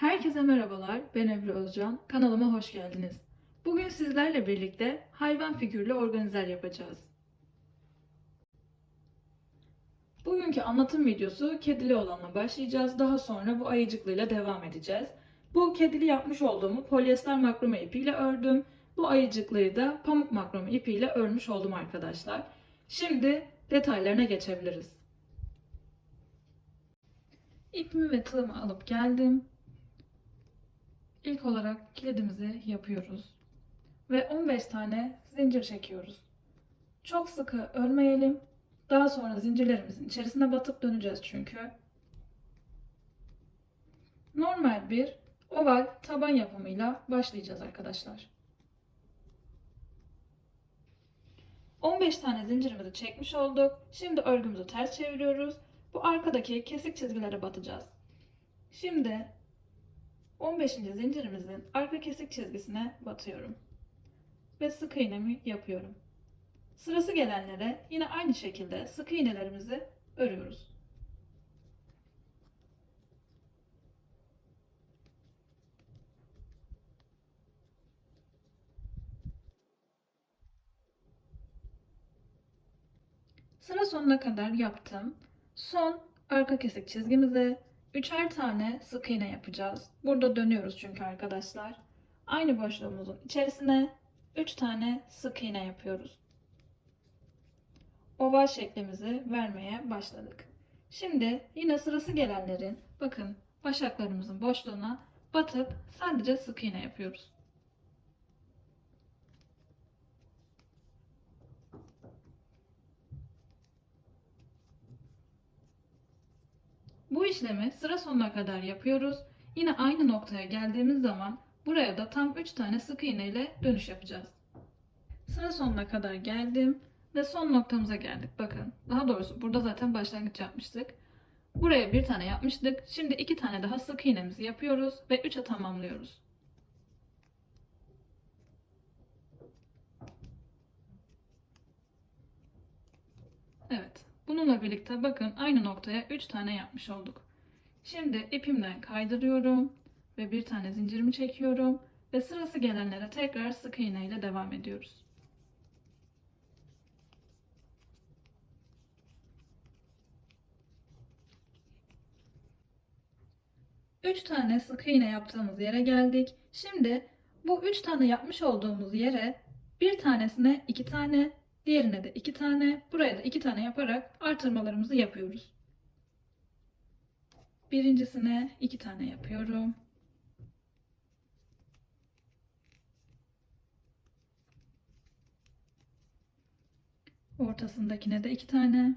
Herkese merhabalar, ben Ebru Özcan. Kanalıma hoş geldiniz. Bugün sizlerle birlikte hayvan figürlü organizer yapacağız. Bugünkü anlatım videosu kedili olanla başlayacağız. Daha sonra bu ayıcıklıyla devam edeceğiz. Bu kedili yapmış olduğumu polyester makrome ipiyle ördüm. Bu ayıcıklıyı da pamuk makrome ipiyle örmüş oldum arkadaşlar. Şimdi detaylarına geçebiliriz. İpimi ve tığımı alıp geldim. İlk olarak kilidimizi yapıyoruz. Ve 15 tane zincir çekiyoruz. Çok sıkı örmeyelim. Daha sonra zincirlerimizin içerisine batıp döneceğiz çünkü. Normal bir oval taban yapımıyla başlayacağız arkadaşlar. 15 tane zincirimizi çekmiş olduk. Şimdi örgümüzü ters çeviriyoruz. Bu arkadaki kesik çizgilere batacağız. Şimdi 15. zincirimizin arka kesik çizgisine batıyorum. Ve sık iğnemi yapıyorum. Sırası gelenlere yine aynı şekilde sık iğnelerimizi örüyoruz. Sıra sonuna kadar yaptım. Son arka kesik çizgimize üçer tane sık iğne yapacağız. Burada dönüyoruz çünkü arkadaşlar. Aynı boşluğumuzun içerisine 3 tane sık iğne yapıyoruz. Oval şeklimizi vermeye başladık. Şimdi yine sırası gelenlerin bakın başaklarımızın boşluğuna batıp sadece sık iğne yapıyoruz. Bu işlemi sıra sonuna kadar yapıyoruz. Yine aynı noktaya geldiğimiz zaman buraya da tam 3 tane sık iğne ile dönüş yapacağız. Sıra sonuna kadar geldim ve son noktamıza geldik. Bakın daha doğrusu burada zaten başlangıç yapmıştık. Buraya bir tane yapmıştık. Şimdi iki tane daha sık iğnemizi yapıyoruz ve 3'e tamamlıyoruz. Evet. Bununla birlikte bakın aynı noktaya 3 tane yapmış olduk. Şimdi ipimden kaydırıyorum ve bir tane zincirimi çekiyorum ve sırası gelenlere tekrar sık iğne ile devam ediyoruz. Üç tane sık iğne yaptığımız yere geldik. Şimdi bu üç tane yapmış olduğumuz yere bir tanesine iki tane, diğerine de iki tane, buraya da iki tane yaparak artırmalarımızı yapıyoruz. Birincisine iki tane yapıyorum. Ortasındakine de iki tane.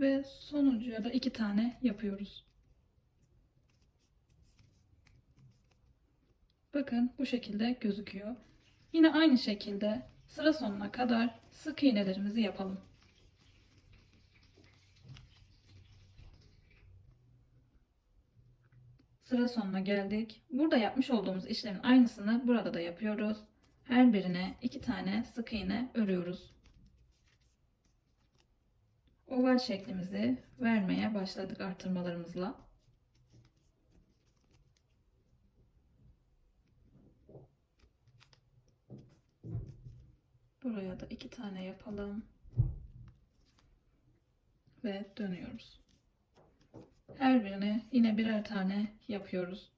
Ve sonuncuya da iki tane yapıyoruz. Bakın bu şekilde gözüküyor. Yine aynı şekilde sıra sonuna kadar sık iğnelerimizi yapalım. Sıra sonuna geldik. Burada yapmış olduğumuz işlemin aynısını burada da yapıyoruz. Her birine iki tane sık iğne örüyoruz. Oval şeklimizi vermeye başladık artırmalarımızla. Buraya da iki tane yapalım. Ve dönüyoruz. Her birine yine birer tane yapıyoruz.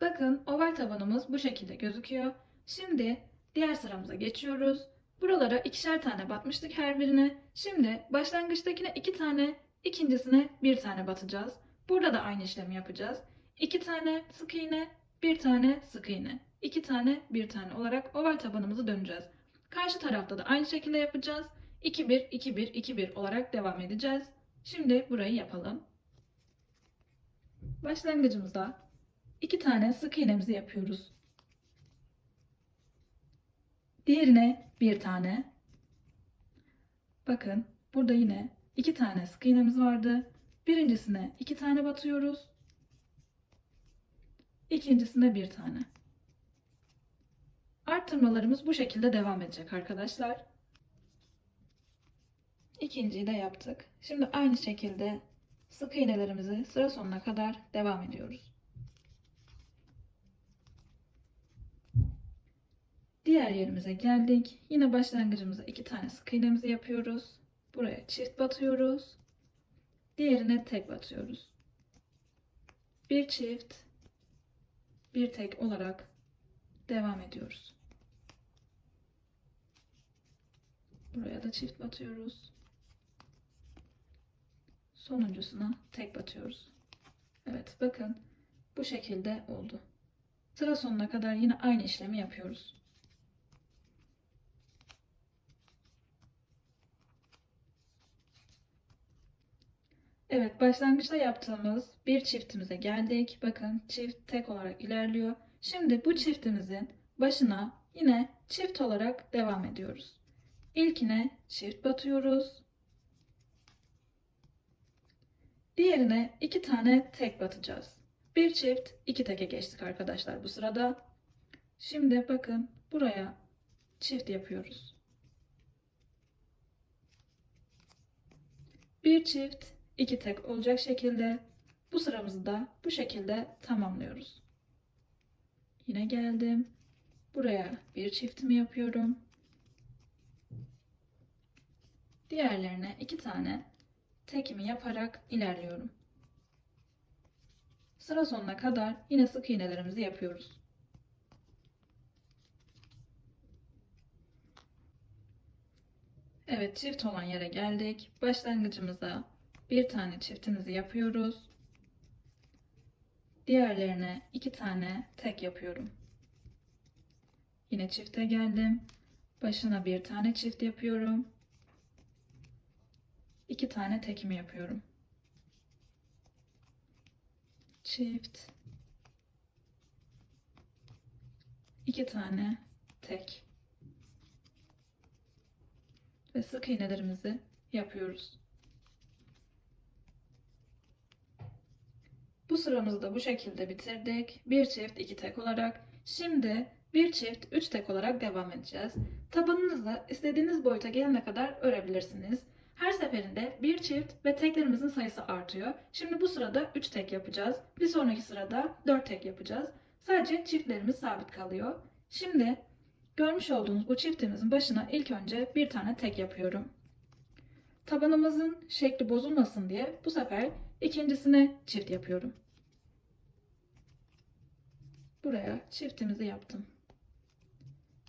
Bakın oval tabanımız bu şekilde gözüküyor. Şimdi diğer sıramıza geçiyoruz. Buralara ikişer tane batmıştık her birine. Şimdi başlangıçtakine iki tane, ikincisine bir tane batacağız. Burada da aynı işlemi yapacağız. İki tane sık iğne, bir tane sık iğne. iki tane, bir tane olarak oval tabanımızı döneceğiz. Karşı tarafta da aynı şekilde yapacağız. 2 1 2 1 2 1 olarak devam edeceğiz. Şimdi burayı yapalım. Başlangıcımızda iki tane sık iğnemizi yapıyoruz. Diğerine bir tane. Bakın burada yine iki tane sık iğnemiz vardı. Birincisine iki tane batıyoruz. ikincisine bir tane. Arttırmalarımız bu şekilde devam edecek arkadaşlar. İkinciyi de yaptık. Şimdi aynı şekilde sık iğnelerimizi sıra sonuna kadar devam ediyoruz. Diğer yerimize geldik. Yine başlangıcımıza iki tane sık iğnemizi yapıyoruz. Buraya çift batıyoruz. Diğerine tek batıyoruz. Bir çift, bir tek olarak devam ediyoruz. Buraya da çift batıyoruz. Sonuncusuna tek batıyoruz. Evet bakın bu şekilde oldu. Sıra sonuna kadar yine aynı işlemi yapıyoruz. Evet, başlangıçta yaptığımız bir çiftimize geldik. Bakın çift tek olarak ilerliyor. Şimdi bu çiftimizin başına yine çift olarak devam ediyoruz. İlkine çift batıyoruz. Diğerine iki tane tek batacağız. Bir çift, iki teke geçtik arkadaşlar bu sırada. Şimdi bakın buraya çift yapıyoruz. Bir çift, iki tek olacak şekilde bu sıramızı da bu şekilde tamamlıyoruz. Yine geldim. Buraya bir çiftimi yapıyorum. Diğerlerine iki tane tekimi yaparak ilerliyorum. Sıra sonuna kadar yine sık iğnelerimizi yapıyoruz. Evet çift olan yere geldik. Başlangıcımıza bir tane çiftimizi yapıyoruz. Diğerlerine iki tane tek yapıyorum. Yine çifte geldim. Başına bir tane çift yapıyorum. İki tane tekimi yapıyorum. Çift. iki tane tek. Ve sık iğnelerimizi yapıyoruz. Bu sıramızı da bu şekilde bitirdik. Bir çift iki tek olarak. Şimdi bir çift üç tek olarak devam edeceğiz. Tabanınızı istediğiniz boyuta gelene kadar örebilirsiniz. Her seferinde bir çift ve teklerimizin sayısı artıyor. Şimdi bu sırada 3 tek yapacağız. Bir sonraki sırada 4 tek yapacağız. Sadece çiftlerimiz sabit kalıyor. Şimdi görmüş olduğunuz bu çiftimizin başına ilk önce bir tane tek yapıyorum. Tabanımızın şekli bozulmasın diye bu sefer ikincisine çift yapıyorum. Buraya çiftimizi yaptım.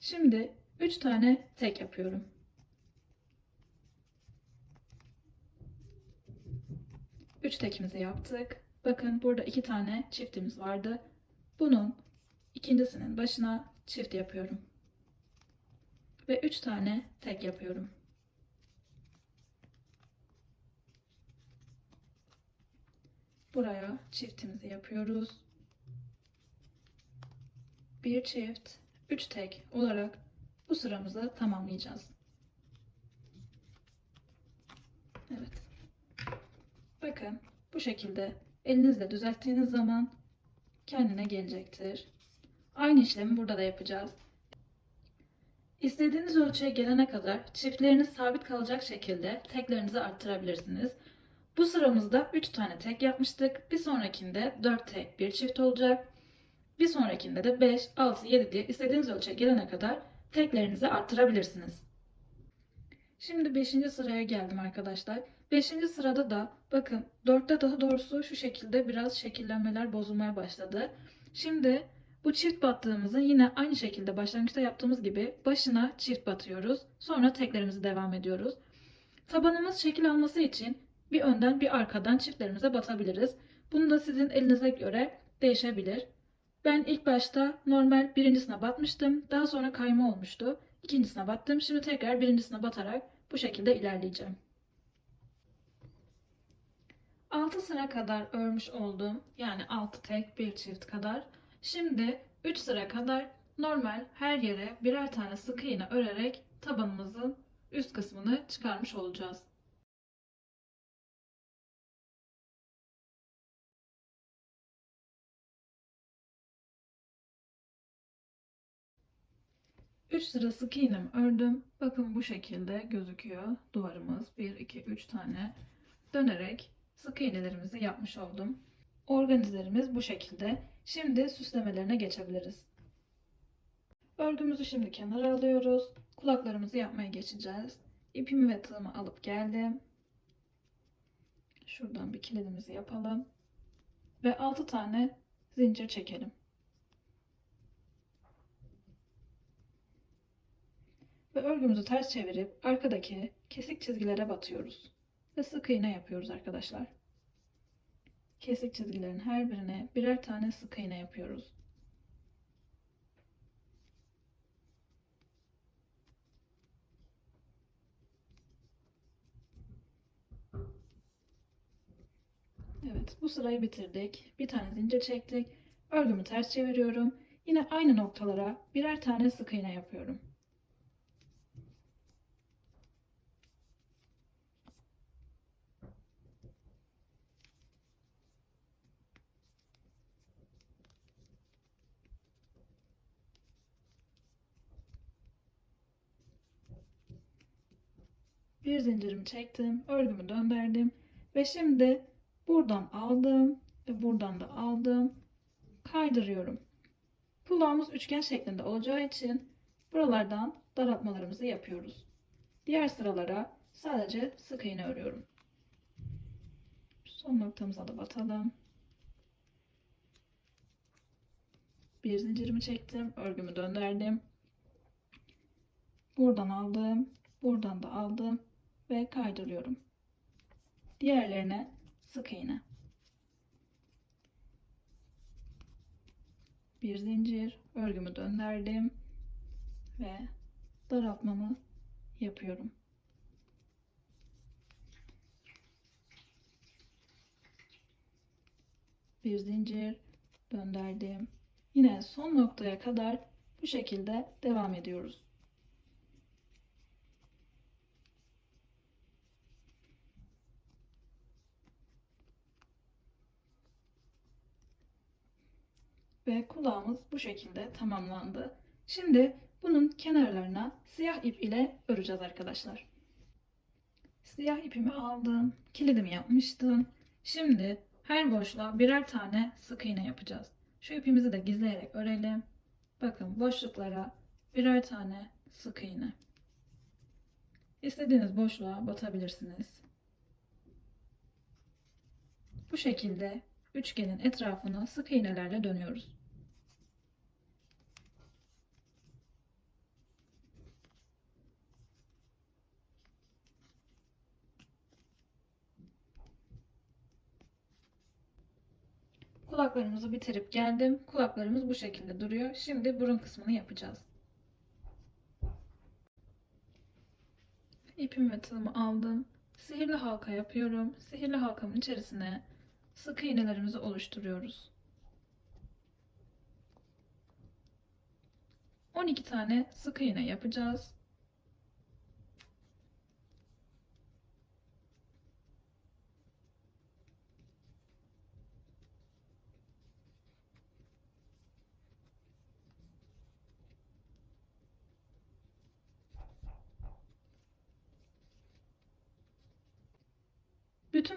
Şimdi 3 tane tek yapıyorum. Üç tekimizi yaptık. Bakın burada iki tane çiftimiz vardı. Bunun ikincisinin başına çift yapıyorum. Ve üç tane tek yapıyorum. Buraya çiftimizi yapıyoruz. Bir çift, üç tek olarak bu sıramızı tamamlayacağız. Evet. Bakın bu şekilde elinizle düzelttiğiniz zaman kendine gelecektir. Aynı işlemi burada da yapacağız. İstediğiniz ölçüye gelene kadar çiftleriniz sabit kalacak şekilde teklerinizi arttırabilirsiniz. Bu sıramızda 3 tane tek yapmıştık. Bir sonrakinde 4 tek bir çift olacak. Bir sonrakinde de 5, 6, 7 diye istediğiniz ölçüye gelene kadar teklerinizi arttırabilirsiniz. Şimdi 5. sıraya geldim arkadaşlar. 5. sırada da bakın 4'te daha doğrusu şu şekilde biraz şekillenmeler bozulmaya başladı. Şimdi bu çift battığımızı yine aynı şekilde başlangıçta yaptığımız gibi başına çift batıyoruz. Sonra teklerimizi devam ediyoruz. Tabanımız şekil alması için bir önden bir arkadan çiftlerimize batabiliriz. Bunu da sizin elinize göre değişebilir. Ben ilk başta normal birincisine batmıştım. Daha sonra kayma olmuştu. İkincisine battım. Şimdi tekrar birincisine batarak bu şekilde ilerleyeceğim. 6 sıra kadar örmüş oldum. Yani 6 tek bir çift kadar. Şimdi 3 sıra kadar normal her yere birer tane sık iğne örerek tabanımızın üst kısmını çıkarmış olacağız. 3 sıra sık iğnemi ördüm. Bakın bu şekilde gözüküyor duvarımız. 1, 2, 3 tane dönerek sık iğnelerimizi yapmış oldum. Organizelerimiz bu şekilde. Şimdi süslemelerine geçebiliriz. Örgümüzü şimdi kenara alıyoruz. Kulaklarımızı yapmaya geçeceğiz. İpimi ve tığımı alıp geldim. Şuradan bir kilidimizi yapalım. Ve 6 tane zincir çekelim. Ve örgümüzü ters çevirip arkadaki kesik çizgilere batıyoruz. Ve sık iğne yapıyoruz arkadaşlar. Kesik çizgilerin her birine birer tane sık iğne yapıyoruz. Evet, bu sırayı bitirdik. Bir tane zincir çektik. Örgümü ters çeviriyorum. Yine aynı noktalara birer tane sık iğne yapıyorum. Bir zincirimi çektim, örgümü döndürdüm ve şimdi buradan aldım ve buradan da aldım, kaydırıyorum. Kulağımız üçgen şeklinde olacağı için buralardan daraltmalarımızı yapıyoruz. Diğer sıralara sadece sık iğne örüyorum. Son noktamıza da batalım. Bir zincirimi çektim, örgümü döndürdüm. Buradan aldım, buradan da aldım ve kaydırıyorum. Diğerlerine sık iğne. Bir zincir, örgümü döndürdüm ve daraltmamı yapıyorum. Bir zincir döndürdüm. Yine son noktaya kadar bu şekilde devam ediyoruz. Ve kulağımız bu şekilde tamamlandı. Şimdi bunun kenarlarına siyah ip ile öreceğiz arkadaşlar. Siyah ipimi aldım. Kilidimi yapmıştım. Şimdi her boşluğa birer tane sık iğne yapacağız. Şu ipimizi de gizleyerek örelim. Bakın boşluklara birer tane sık iğne. İstediğiniz boşluğa batabilirsiniz. Bu şekilde üçgenin etrafını sık iğnelerle dönüyoruz. Kulaklarımızı bitirip geldim. Kulaklarımız bu şekilde duruyor. Şimdi burun kısmını yapacağız. İpimi ve tığımı aldım. Sihirli halka yapıyorum. Sihirli halkamın içerisine sık iğnelerimizi oluşturuyoruz. 12 tane sık iğne yapacağız.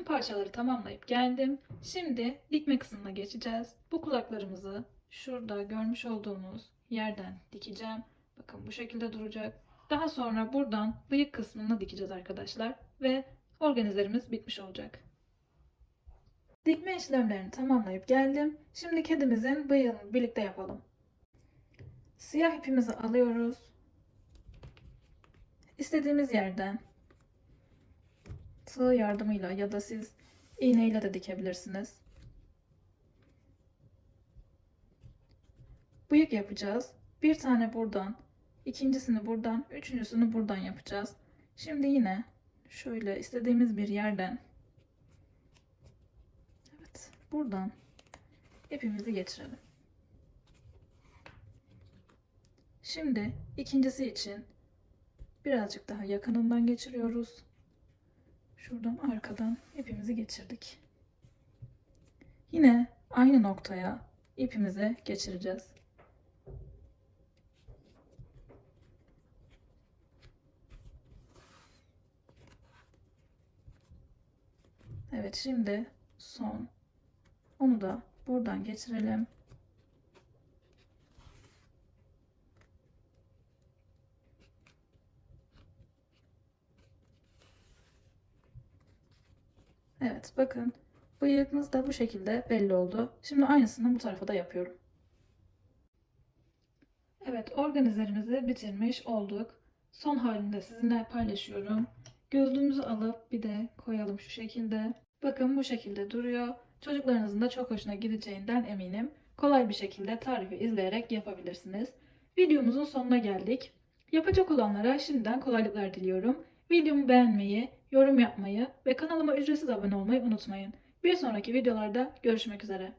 Parçaları tamamlayıp geldim. Şimdi dikme kısmına geçeceğiz. Bu kulaklarımızı şurada görmüş olduğumuz yerden dikeceğim. Bakın bu şekilde duracak. Daha sonra buradan bıyık kısmını dikeceğiz arkadaşlar. Ve organizlerimiz bitmiş olacak. Dikme işlemlerini tamamlayıp geldim. Şimdi kedimizin bıyığını birlikte yapalım. Siyah ipimizi alıyoruz. İstediğimiz yerden tığ yardımıyla ya da siz iğneyle de dikebilirsiniz. Bıyık yapacağız. Bir tane buradan, ikincisini buradan, üçüncüsünü buradan yapacağız. Şimdi yine şöyle istediğimiz bir yerden Evet, buradan ipimizi geçirelim. Şimdi ikincisi için birazcık daha yakınından geçiriyoruz. Şuradan arkadan ipimizi geçirdik. Yine aynı noktaya ipimizi geçireceğiz. Evet şimdi son. Onu da buradan geçirelim. Evet bakın bıyığımız da bu şekilde belli oldu. Şimdi aynısını bu tarafa da yapıyorum. Evet organizerimizi bitirmiş olduk. Son halinde sizinle paylaşıyorum. Gözlüğümüzü alıp bir de koyalım şu şekilde. Bakın bu şekilde duruyor. Çocuklarınızın da çok hoşuna gideceğinden eminim. Kolay bir şekilde tarifi izleyerek yapabilirsiniz. Videomuzun sonuna geldik. Yapacak olanlara şimdiden kolaylıklar diliyorum. Videomu beğenmeyi, yorum yapmayı ve kanalıma ücretsiz abone olmayı unutmayın. Bir sonraki videolarda görüşmek üzere.